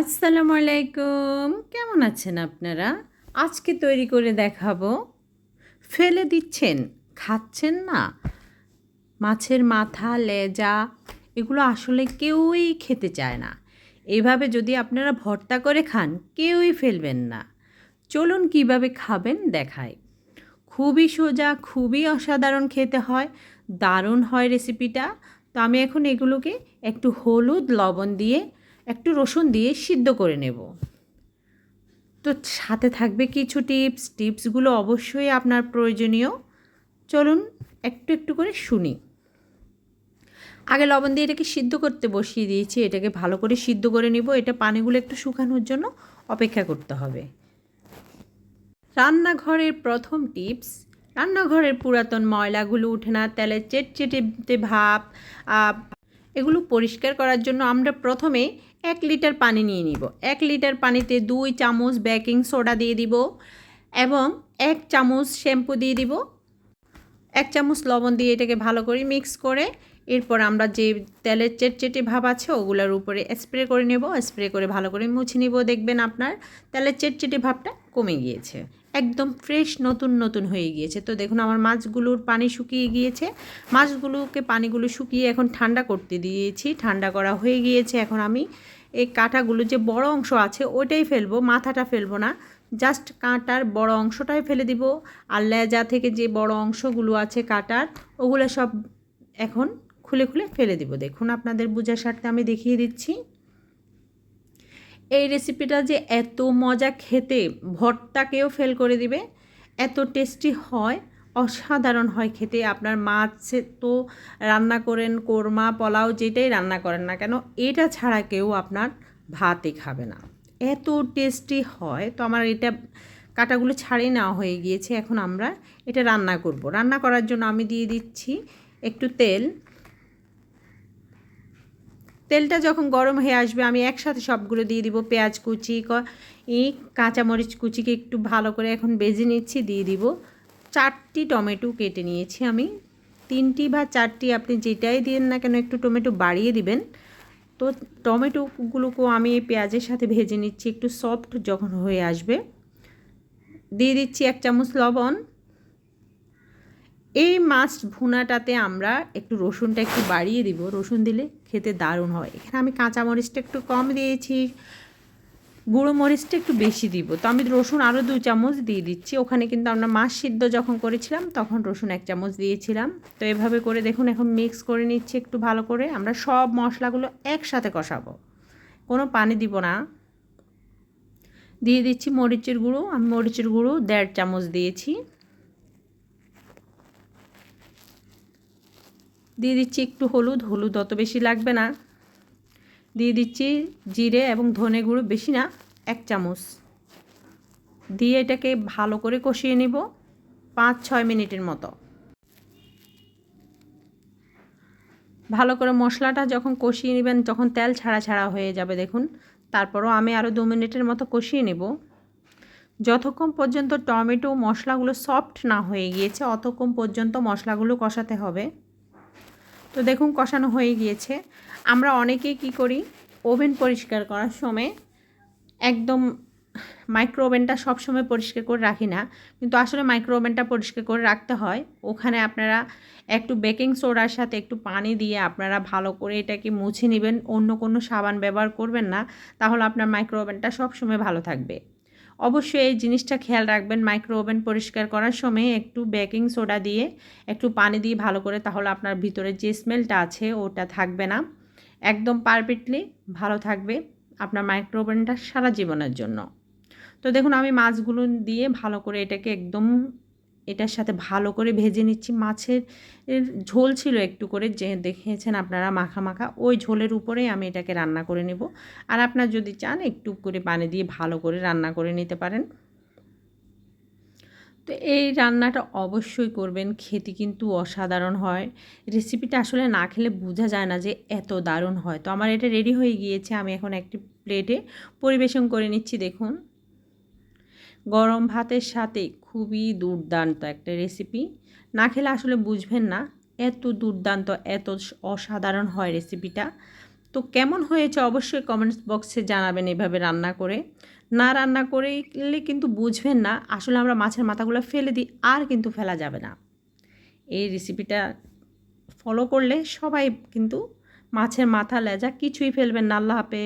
আসসালামু আলাইকুম। কেমন আছেন আপনারা? আজকে তৈরি করে দেখাবো। ফেলে দিচ্ছেন, খাচ্ছেন না। মাছের মাথা, লেজা, এগুলো আসলে কেউই খেতে চায় না। এভাবে যদি আপনারা ভর্তা করে খান, কেউই ফেলবেন না। চলুন কীভাবে খাবেন দেখায় খুবই সোজা, খুবই অসাধারণ খেতে হয়। দারুণ হয় রেসিপিটা। তো আমি এখন এগুলোকে একটু হলুদ লবণ দিয়ে একটু রসুন দিয়ে সিদ্ধ করে নেব। তো সাথে থাকবে কিছু টিপস। টিপসগুলো অবশ্যই আপনার প্রয়োজনীয়। চলুন একটু একটু করে শুনি। আগে লবণ দিয়ে এটাকে সিদ্ধ করতে বসিয়ে দিয়েছি। এটাকে ভালো করে সিদ্ধ করে নিব। এটা পানিগুলো একটু শুকানোর জন্য অপেক্ষা করতে হবে। রান্নাঘরের প্রথম টিপস, রান্নাঘরের পুরাতন ময়লাগুলো উঠে না তেলের চেটচেটে ভাব এগুলো পরিষ্কার করার জন্য আমরা প্রথমে এক লিটার পানি নিয়ে নিব। এক লিটার পানিতে দুই চামচ বেকিং সোডা দিয়ে দিব এবং এক চামচ শ্যাম্পু দিয়ে দিব। এক চামচ লবণ দিয়ে এটাকে ভালো করে মিক্স করে এরপর আমরা যে তেলের চেটচেটে ভাব আছে ওগুলোর উপরে স্প্রে করে নেব। স্প্রে করে ভালো করে মুছে নিব। দেখবেন আপনার তেলের চেটচেটে ভাবটা কমে গিয়েছে। একদম ফ্রেশ নতুন নতুন হয়ে গিয়েছে। তো দেখুন, আমার মাছগুলোর পানি শুকিয়ে গিয়েছে। মাছগুলোকে পানিগুলো শুকিয়ে এখন ঠান্ডা করতে দিয়েছি। ঠান্ডা করা হয়ে গিয়েছে। এখন আমি এই কাঁটাগুলো যে বড় অংশ আছে, ওইটাই ফেলব, মাথাটা ফেলব না। জাস্ট কাঁটার বড় অংশটাই ফেলে দিব। আর লেজা থেকে যে বড় অংশগুলো আছে কাঁটার, ওগুলো সব এখন খুলে খুলে ফেলে দিব। দেখুন, আপনাদের বোঝার স্বার্থে আমি দেখিয়ে দিচ্ছি। এই রেসিপিটা যে এত মজা খেতে ভর্তাকেও ফেল করে দিবে, এত টেস্টি হয়, অসাধারণ হয় খেতে। আপনার মাছ তো রান্না করেন, কোরমা, পোলাও যেটাই রান্না করেন না কেন, এটা ছাড়া কেউ আপনার ভাতই খাবে না। এত টেস্টি হয়, তো আমার এটা কাটাগুলো ছাড়িয়ে নেওয়া হয়ে গিয়েছে। এখন আমরা এটা রান্না করব। রান্না করার জন্য আমি দিয়ে দিচ্ছি একটু তেল তেলটা যখন গরম হয়ে আসবে, আমি একসাথে সবগুলো দিয়ে দিব। পেঁয়াজ কুচি ই, কাঁচামরিচ কুচিকে একটু ভালো করে এখন বেজে নিচ্ছি, দিয়ে দিব। চারটি টমেটো কেটে নিয়েছি আমি। তিনটি বা চারটি আপনি যেটাই দিন না কেন, একটু টমেটো বাড়িয়ে দিবেন। তো টমেটোগুলোকেও আমি এই পেঁয়াজের সাথে ভেজে নিচ্ছি, একটু সফট যখন হয়ে আসবে। দিয়ে দিচ্ছি এক চামচ লবণ। এই মাছ ভুনাটাতে আমরা একটু রসুনটা একটু বাড়িয়ে দিব। রসুন দিলে খেতে দারুণ হয়। এখানে আমি কাঁচামরিচটা একটু কম দিয়েছি, গুঁড়ো মরিচটা একটু বেশি দিব। তো আমি রসুন আরও দু চামচ দিয়ে দিচ্ছি। ওখানে কিন্তু আমরা মাছ সিদ্ধ যখন করেছিলাম, তখন রসুন এক চামচ দিয়েছিলাম। তো এভাবে করে দেখুন, এখন মিক্স করে নিচ্ছি একটু ভালো করে। আমরা সব মশলাগুলো একসাথে কষাবো। কোনো পানি দিব না। দিয়ে দিচ্ছি মরিচের গুঁড়ো। আমি মরিচের গুঁড়ো দেড় চামচ দিয়েছি। দিয়ে দিচ্ছি একটু হলুদ হলুদ অত বেশি লাগবে না। দিয়ে দিচ্ছি জিরে এবং ধনে গুঁড়ো বেশি না, এক চামচ। দিয়ে এটাকে ভালো করে কষিয়ে নিব পাঁচ, ছয় মিনিটের মতো। ভালো করে মশলাটা যখন কষিয়ে নেবেন যখন তেল ছাড়া ছাড়া হয়ে যাবে দেখুন। তারপরও আমি আরও দু মিনিটের মতো কষিয়ে নেব। যতক্ষণ পর্যন্ত টমেটো মশলাগুলো সফট না হয়ে গিয়েছে, অতক্ষণ পর্যন্ত মশলাগুলো কষাতে হবে। তো দেখুন, কষানো হয়ে গিয়েছে। আমরা অনেকেই কি করি, ওভেন পরিষ্কার করার সময় একদম মাইক্রো ওভেনটা সবসময় পরিষ্কার করে রাখি না। কিন্তু আসলে মাইক্রো ওভেনটা পরিষ্কার করে রাখতে হয়। ওখানে আপনারা একটু বেকিং সোডার সাথে একটু পানি দিয়ে আপনারা ভালো করে এটাকে মুছে নেবেন। অন্য কোনো সাবান ব্যবহার করবেন না। তাহলে আপনার মাইক্রো ওভেনটা সবসময় ভালো থাকবে। অবশ্যই এই জিনিসটা খেয়াল রাখবেন মাইক্রো ওভেন পরিষ্কার করার সময় একটু বেকিং সোডা দিয়ে একটু পানি দিয়ে ভালো করে তাহলে আপনার ভিতরে যে স্মেলটা আছে ওটা থাকবে না। একদম পারফেক্টলি ভালো থাকবে আপনার মাইক্রো ওভেনটা সারা জীবনের জন্য। তো দেখুন আমি মাছগুলো দিয়ে ভালো করে এটাকে একদম এটার সাথে ভালো করে ভেজে নিচ্ছি। মাছের ঝোল ছিল একটু করে, যে দেখেছেন আপনারা মাখা মাখা, ওই ঝোলের উপরেই আমি এটাকে রান্না করে নেব। আর আপনার যদি চান, একটু করে পানি দিয়ে ভালো করে রান্না করে নিতে পারেন। তো এই রান্নাটা অবশ্যই করবেন, খেতে কিন্তু অসাধারণ হয়। রেসিপিটা আসলে না খেলে বোঝা যায় না যে এত দারুণ হয়। তো আমার এটা রেডি হয়ে গিয়েছে, আমি এখন একটি প্লেটে পরিবেশন করে নিচ্ছি, দেখুন। গরম ভাতের সাথে খুবই দুর্দান্ত একটা রেসিপি না খেলে আসলে বুঝবেন না এত দুর্দান্ত, এত অসাধারণ হয় রেসিপিটা তো কেমন হয়েছে অবশ্যই কমেন্টস বক্সে জানাবেন এভাবে রান্না করে। না রান্না করলে কিন্তু বুঝবেন না, আসলে আমরা মাছের মাথাগুলো ফেলে দিই, আর কিন্তু ফেলা যাবে না। এই রেসিপিটা ফলো করলে সবাই কিন্তু মাছের মাথা, লেজা কিছুই ফেলবেন না। আল্লাহ হাফেজ।